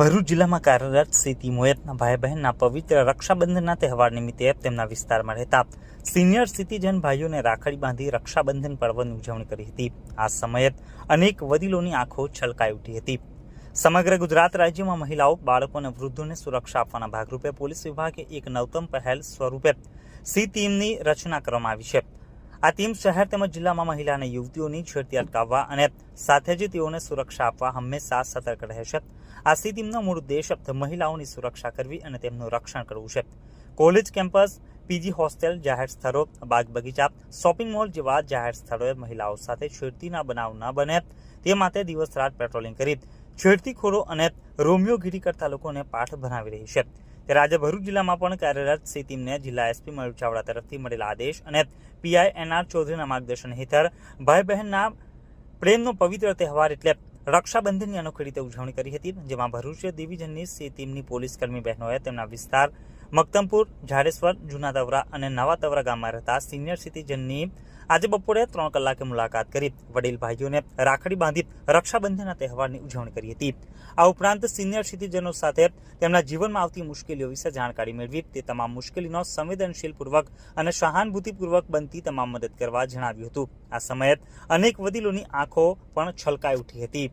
ભરૂચ જિલ્લામાં કાર્યરત સ્થિતિ મોયતના ભાઈ બહેનના પવિત્ર રક્ષાબંધનના તહેવાર નિમિત્તે તેમના વિસ્તારમાં રહેતા સિનિયર સિટીઝન ભાઈઓને રાખડી બાંધી રક્ષાબંધન પર્વની ઉજવણી કરી હતી. આ સમયે અનેક વડીલોની આંખો છલકાઈ ઉઠી હતી. સમગ્ર ગુજરાત રાજ્યમાં મહિલાઓ, બાળકો અને વૃદ્ધોને સુરક્ષા આપવાના ભાગરૂપે પોલીસ વિભાગે એક નવતમ પહેલ સ્વરૂપે સી ટીમની રચના કરવામાં આવી છે. આ ટીમ શહેર તેમજ જિલ્લામાં મહિલા અને યુવતીઓની છેડતી અટકાવવા અને સાથે જ તેઓને સુરક્ષા આપવા હંમેશા સતર્ક રહેશે આ સી ટીમનો મૂળ ઉદ્દેશ મહિલાઓની સુરક્ષા કરવી અને તેમનું રક્ષણ કરવું છે. કોલેજ કેમ્પસ, પીજી હોસ્ટેલ, જાહેર સ્થળો, બાગ બગીચા, શોપિંગ મોલ જેવા જાહેર સ્થળોએ મહિલાઓ સાથે છેડતીના બનાવ ન બને. તે માટે દિવસ રાત પેટ્રોલિંગ કરી છેડતીખોરો અને રોમિયોગીરી કરતા લોકોને પાઠ ભણાવી રહી છે. ત્યારે આજે ભરૂચ જિલ્લામાં પણ કાર્યરત સી ટીમને જિલ્લા એસપી મયુર ચાવડા તરફથી મળેલા આદેશ અને પીઆઈ એનઆર ચૌધરીના માર્ગદર્શન હેઠળ ભાઈ બહેનના પ્રેમનો પવિત્ર તહેવાર એટલે રક્ષાબંધનની અનોખી રીતે ઉજવણી કરી હતી, જેમાં ભરૂચ દેવીજનની સી ટીમની પોલીસ કર્મી બહેનોએ તેમના વિસ્તાર મક્તમપુર ઝાડેશ્વર જૂના તવરા અને નવા તવરા ગામમાં રહેતા સિનિયર સિટીઝનની આજે બપોરે ત્રણ કલાકે મુલાકાત કરી. વડીલ ભાઈઓને રાખડી બાંધી રક્ષાબંધનના તહેવારની ઉજવણી કરી હતી. આ ઉપરાંત સિનિયર સિટીઝનો સાથે તેમના જીવનમાં આવતી મુશ્કેલીઓ વિશે જાણકારી મેળવી. તે તમામ મુશ્કેલીનો સંવેદનશીલપૂર્વક અને સહાનુભૂતિપૂર્વક બનતી તમામ મદદ કરવા જણાવ્યું હતું. આ સમયે અનેક વડીલોની આંખો પણ છલકાઈ ઉઠી હતી.